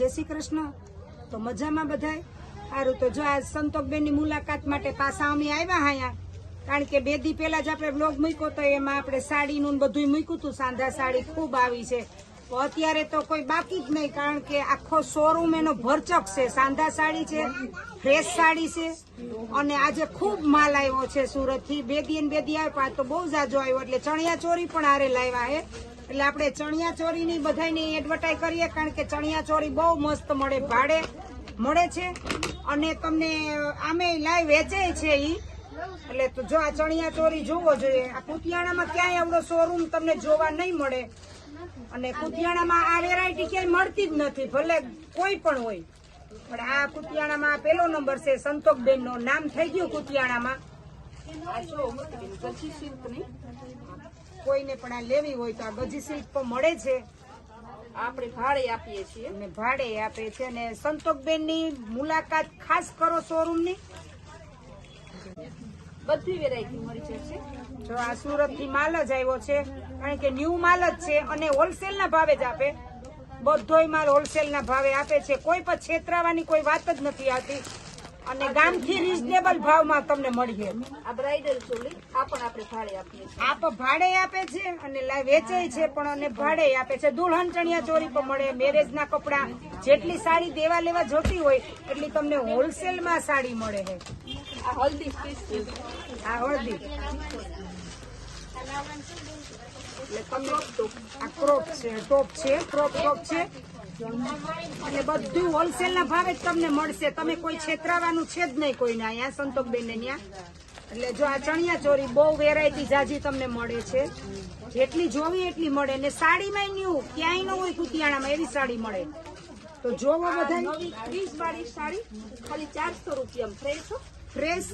જય શ્રી કૃષ્ણ. તો મજામાં બધાય? સારું તો જો આ સંતોકબેનની મુલાકાત માટે પાછા અમે આવ્યા અહીંયા. કારણ કે બે દી પહેલા જ આપણે બ્લોગ મૂક્યો તો એમાં આપણે સાડીનું બધું મૂક્યું હતું. સાંધા સાડી ખૂબ આવી છે. તો અત્યારે તો કોઈ બાકી જ નહીં, કારણ કે આખો શોરૂમ એનો ભરચક છે. સાંધા સાડી છે ફ્રેશ સાડી છે, અને આજે ખૂબ માલ આવ્યો છે સુરતથી. બે દી બે દી આવ્યો તો બહુ જાજો આવ્યો. એટલે ચણિયા ચોરી પણ આરે લાવ્યા છે એટલે આપણે ચણિયા ચોરીની બધાની એડવર્ટાઈઝ કરીએ, કારણ કે ચણિયા ચોરી બહુ મસ્ત મળે, ભાડે મળે છે. અને તમને આમે લાઈવ વેચે છે ઈ. એટલે તો જો આ ચણિયા ચોરી જોવો જોઈએ. આ કુતિયાણામાં ક્યાંય આવડો શોરૂમ તમને જોવા નહીં મળે. અને કુતિયાણામાં આ વેરાયટી ક્યાંય મળતી જ નથી, ભલે કોઈ પણ હોય. પણ આ કુતિયાણામાં પેલો નંબર છે સંતોકબેન નામ થઈ ગયું કુતિયાણામાં. કોઈને પણ આ લેવી હોય તો આ ગજી સિલ્ક પણ મળે છે. આપણે ભાડે આપીએ છીએ. અને ભાડે આપે છે અને સંતોકબેનની મુલાકાત ખાસ કરો શોરૂમની બધી વેરાયટી મળી જશે. જો આ સુરતથી માલ જ આવ્યો છે કારણ કે ન્યુ માલ જ છે અને હોલસેલ ના ભાવે જ આપે. બધોય માલ હોલસેલ ના ભાવે આપે છે. કોઈ પણ છેતરાવાની કોઈ વાત જ નથી આવતી. અને ગામથી રીઝનેબલ ભાવમાં તમને મળીએ. આ બ્રાઇડલ ચોલી આ પણ આપણે ભાડે આપીએ છીએ. આપ ભાડે આપે છે અને વેચે છે પણ અને ભાડે આપે છે. દુલ્હન ચણિયા ચોરી પણ મળે મેરેજ ના કપડા જેટલી સાડી દેવા લેવા જોતી હોય એટલી તમને હોલસેલમાં સાડી મળે છે. આ હલ્દી આ હળદી એટલે આ ક્રોપ છે ટોપ છે ક્રોપ ટોપ છે. અને બધું હોલસેલ ના ભાવે જ તમને મળશે. તમે કોઈ છેતરાવાનું છે જ નહીં કોઈને અહીંયા સંતોકબેન ને ત્યાં. એટલે જો આ ચણિયા ચોરી બહુ વેરાયટી જાજી તમને મળે છે. જેટલી જોવી એટલી મળે. ને સાડીમાં ન્યુ, ક્યાંય ન હોય કુતિયાણામાં, એવી સાડી મળે. તો જોવો બધા ત્રીસ વાળી સાડી, ખાલી ચારસો રૂપિયા ફ્રેશ ફ્રેશ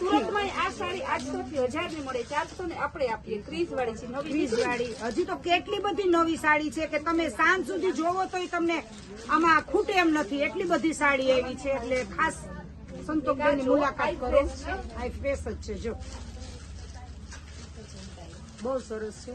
સુરતમાં આ સાડી આઠસો થી હજારની મળે. ચારસો ને આપણે આપીએ. ત્રીસ વાળી છે નવી વાળી. હજી તો કેટલી બધી નવી સાડી છે કે તમે સાંજ સુધી જોવો તોય તમને આમાં ખૂટે એમ નથી. એટલી બધી સાડી એવી છે એટલે ખાસ સંતોકબેનની મુલાકાત કરો. આ ફ્રેશ જ છે જો. બહુ સરસ છે.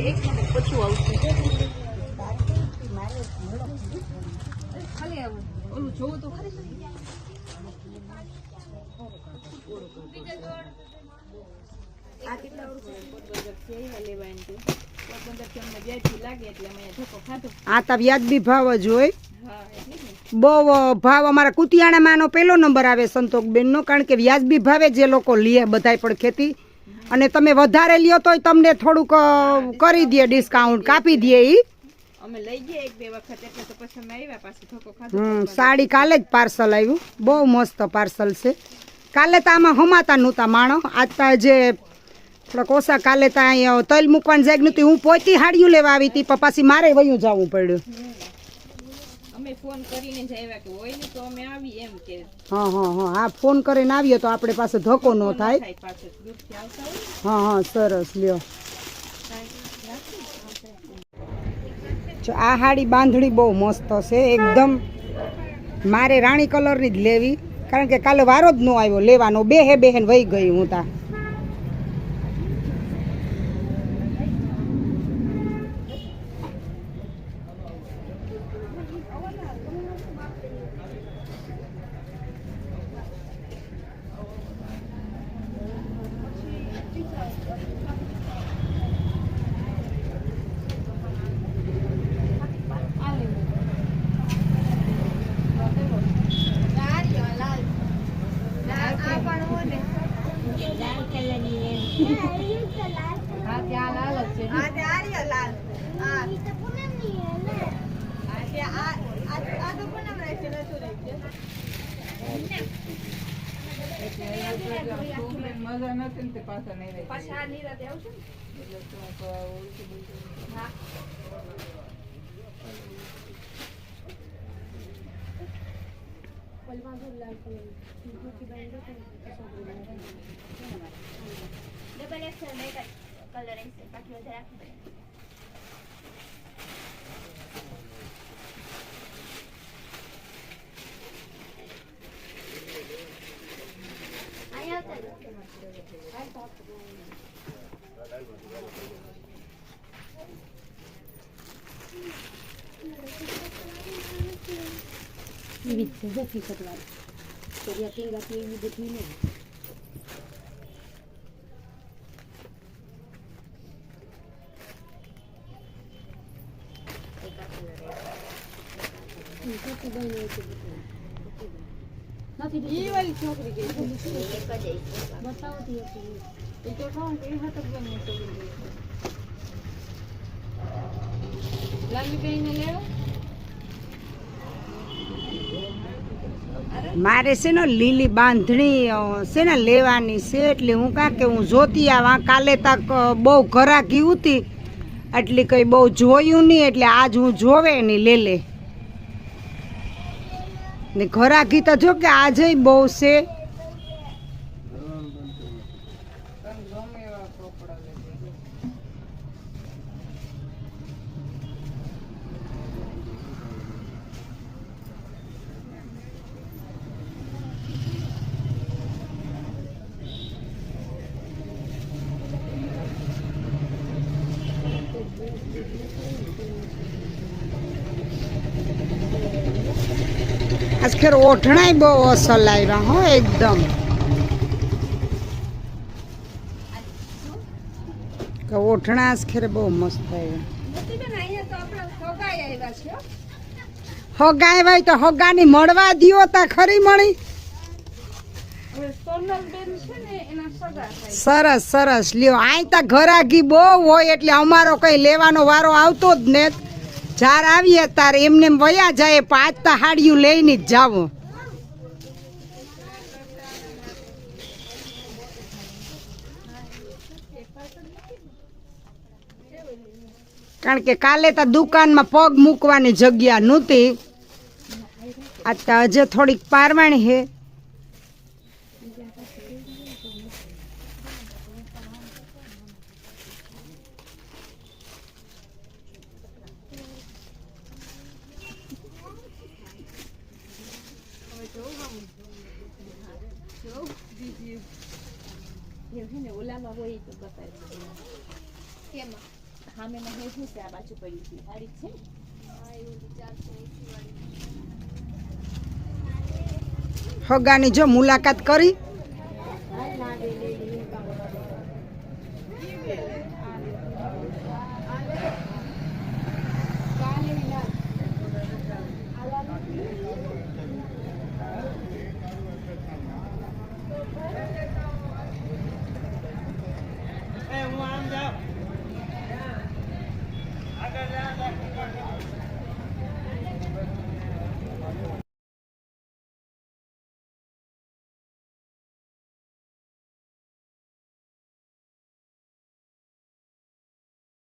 એક મિનિટ પછી આવશે ખાલી આવું. ઓલું જોવું તો ખરી. આ તો વ્યાજબી ભાવ જ હોય. બહુ ભાવ અમારા કુતિયાણામાંનો પહેલો નંબર આવે સંતોકબેનનો કારણ કે વ્યાજબી ભાવે જે લોકો લે બધાય પણ ખેતી. અને તમે વધારે લ્યો તોય તમને થોડુંક કરી દે ડિસ્કાઉન્ટ કાપી દે ઈ. સાડી કાલે જ પાર્સલ આવ્યું. બહુ મસ્ત પાર્સલ છે. કાલે તો આમાં હમાતા નહોતા માણો. આજ તો જે થોડાક ઓછા કાલે તો અહીંયા તલ મૂકવાની જાગ નહોતી હું પોતી હાડિયું લેવા આવી હતી પણ પાછી મારે વયું જવું પડ્યું. અમે ફોન કરીને જ આવ્યા કે હોય ને તો અમે આવી એમ કે. હા હા હા. હા ફોન કરીને આવીએ તો આપણે પાસે ધક્કો ન થાય. હા હા સરસ લ્યો. જો આ હાડી બાંધણી બહુ મસ્ત છે. એકદમ મારે રાણી કલરની જ લેવી. કારણ કે કાલે વારો જ ન આવ્યો, લેવાનો. બે હે બેહેન વહી ગઈ હું તા. હા ત્યાં લાલ જ છે હા ત્યાં તો આ કે આ આ તો પૂનમ રહે છે છે મજા નથી ને તે પાછા નહીં રહે ડબલ એક્સેલ જ કલર હશે બાકી વધારે રાખવું પડે અહીંયા બધી રહો. મારે છે ને લીલી બાંધણી છે ને લેવાની છે, એટલે હું કાં કે હું જોતી આવા કાલે તક બહુ ઘરાકી હતી એટલે કંઈ બહુ જોયું નહીં, એટલે આજ હું જોવે નહીં લે લે. ને ઘરાકી તો જો કે આજે બહુ છે તને ગમે એવા કપડા લેતી આજ ખેર ઓઢણાય બહુ અસલ આવ્યા હો એકદમ ઓઢણા આજ ખેર બહુ મસ્ત આવ્યા હગા આવ્યા તો હગાની મળવા દિયો તા ખરી મળી સરસ સરસ લ્યો આય તા ઘરાગી બહુ હોય એટલે અમારો કઈ લેવાનો વારો આવતો જ ને જાર આવીએ તાર એમને એમ વયા જાય પાંચ તો હાડિયું લઈને જ જાવું. કારણ કે કાલે તો દુકાનમાં પગ મૂકવાની જગ્યા નહોતી. આ તો હજે થોડીક પારવાણી હે એવું છે ને ઓલામાં હોય તો બતાવી. કેમાં? સામેમાં હે શું છે? આ બાજુ પડ્યું છે. સારી છે હગાની જો મુલાકાત કરી હું આમ જાઉં આગળ જાઉં